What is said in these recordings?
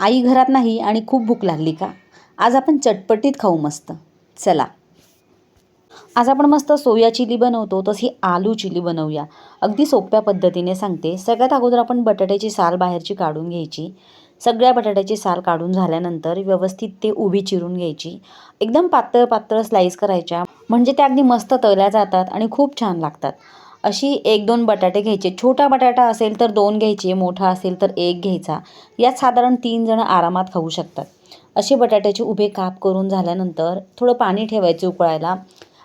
आई घरात नाही आणि खूप भूक लागली का? आज आपण चटपटीत खाऊ मस्त. चला. आज आपण मस्त सोया चिली बनवतो तशी आलू चिली बनवूया. अगदी सोप्या पद्धतीने सांगते. सगळ्यात अगोदर आपण बटाट्याची साल बाहेरची काढून घ्यायची. सगळ्या बटाट्याची साल काढून झाल्यानंतर व्यवस्थित ते उभी चिरून घ्यायची. एकदम पातळ पातळ स्लाईस करायच्या. म्हणजे त्या अगदी मस्त तळल्या जातात आणि खूप छान लागतात. अशी एक दोन बटाटे घ्यायचे. छोटा बटाटा असेल तर दोन घ्यायचे मोठा असेल तर एक घ्यायचा. यात साधारण तीन जण आरामात खाऊ शकतात. असे बटाट्याचे उभे काप करून झाल्यानंतर थोडं पाणी ठेवायचे उकळायला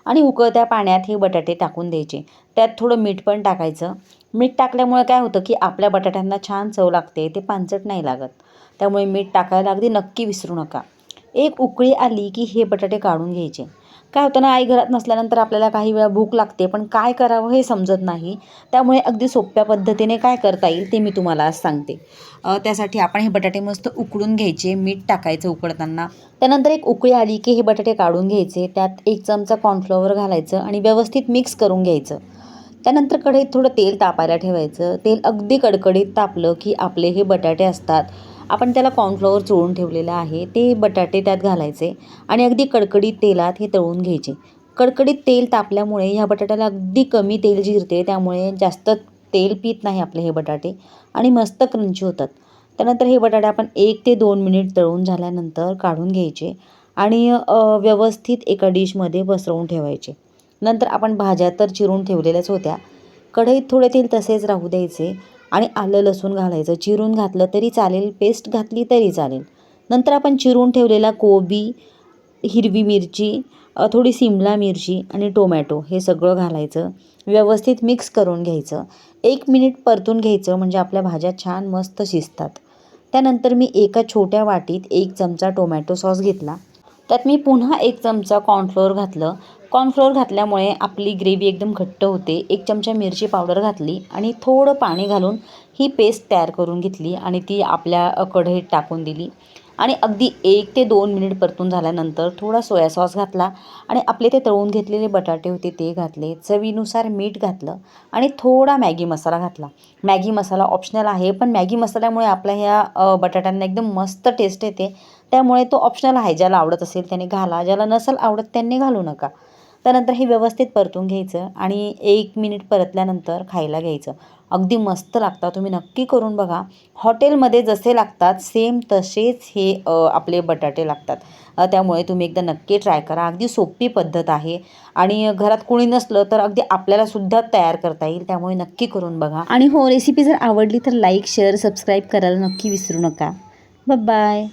आणि उकळत्या पाण्यात हे बटाटे टाकून द्यायचे. त्यात थोडं मीठ पण टाकायचं. मीठ टाकल्यामुळे काय होतं की आपल्या बटाट्यांना छान चव लागते ते पांचट नाही लागत. त्यामुळे मीठ टाकायला अगदी नक्की विसरू नका. एक उकळी आली की हे बटाटे काढून घ्यायचे. काय होतं ना आई घरात नसल्यानंतर आपल्याला काही वेळा भूक लागते पण काय करावं हे समजत नाही. त्यामुळे अगदी सोप्या पद्धतीने काय करता येईल ते मी तुम्हाला आज सांगते. त्यासाठी आपण हे बटाटे मस्त उकळून घ्यायचे मीठ टाकायचं उकळताना त्यानंतर एक उकळी आली की हे बटाटे काढून घ्यायचे त्यात एक चमचा कॉर्नफ्लॉवर घालायचं आणि व्यवस्थित मिक्स करून घ्यायचं. त्यानंतर कढईत थोडं तेल तापायला ठेवायचं. तेल अगदी कडकडीत तापलं की आपले हे बटाटे असतात. आपण त्याला कॉर्नफ्लॉवर चोळून ठेवलेलं आहे. ते बटाटे त्यात घालायचे आणि अगदी कडकडीत तेलात हे तळून घ्यायचे. कडकडीत तेल तापल्यामुळे ह्या बटाट्याला अगदी कमी तेल जिरते त्यामुळे जास्त तेल पित नाही आपले हे बटाटे आणि मस्त क्रंची होतात. त्यानंतर हे बटाटे आपण एक ते दोन मिनिट तळून झाल्यानंतर काढून घ्यायचे आणि व्यवस्थित एका डिशमध्ये पसरवून ठेवायचे. नंतर आपण भाज्या तर चिरून ठेवलेल्याच होत्या. कढईत थोडे तेल तसेच राहू द्यायचे. आणि आलं लसूण घालायचं. चिरून घातलं तरी चालेल पेस्ट घातली तरी चालेल. नंतर आपण चिरून ठेवलेला कोबी हिरवी मिरची थोडी सिमला मिरची आणि टोमॅटो हे सगळं घालायचं. व्यवस्थित मिक्स करून घ्यायचं. एक मिनिट परतून घ्यायचं म्हणजे आपल्या भाज्या छान मस्त शिजतात. त्यानंतर मी एका छोट्या वाटीत एक चमचा टोमॅटो सॉस घेतला. त्यात मी पुन्हा एक चमचा कॉर्नफ्लोअर घातलं. कॉर्नफ्लोअर घातल्यामुळे आपली ग्रेव्ही एकदम घट्ट होते. एक चमचा मिरची पावडर घातली आणि थोडं पाणी घालून ही पेस्ट तयार करून घेतली आणि ती आपल्या कढईत टाकून दिली. आणि अगदी एक ते दोन मिनिट परतून झाल्यानंतर थोडा सोया सॉस घातला आणि आपले ते तळून घेतलेले बटाटे होते ते घातले. चवीनुसार मीठ घातलं आणि थोडा मॅगी मसाला घातला. मॅगी मसाला ऑप्शनल आहे पण मॅगी मसाल्यामुळे आपल्या ह्या बटाट्यांना एकदम मस्त टेस्ट येते. त्यामुळे तो ऑप्शनल आहे. ज्याला आवडत असेल त्याने घाला ज्याला नसेल आवडत त्यांनी घालू नका. त्यानंतर हे व्यवस्थित परतून घ्यायचं आणि एक मिनिट परतल्यानंतर खायला घ्यायचं. अगदी मस्त लागतात. तुम्ही नक्की करून बघा. हॉटेलमध्ये जसे लागतात सेम तसेच हे आपले बटाटे लागतात. त्यामुळे तुम्ही एकदा नक्की ट्राय करा. अगदी सोपी पद्धत आहे. आणि घरात कोणी नसलं तर अगदी आपल्याला सुद्धा तयार करता येईल. त्यामुळे नक्की करून बघा. आणि हो रेसिपी जर आवडली तर लाईक शेअर सबस्क्राईब करायला नक्की विसरू नका. बाय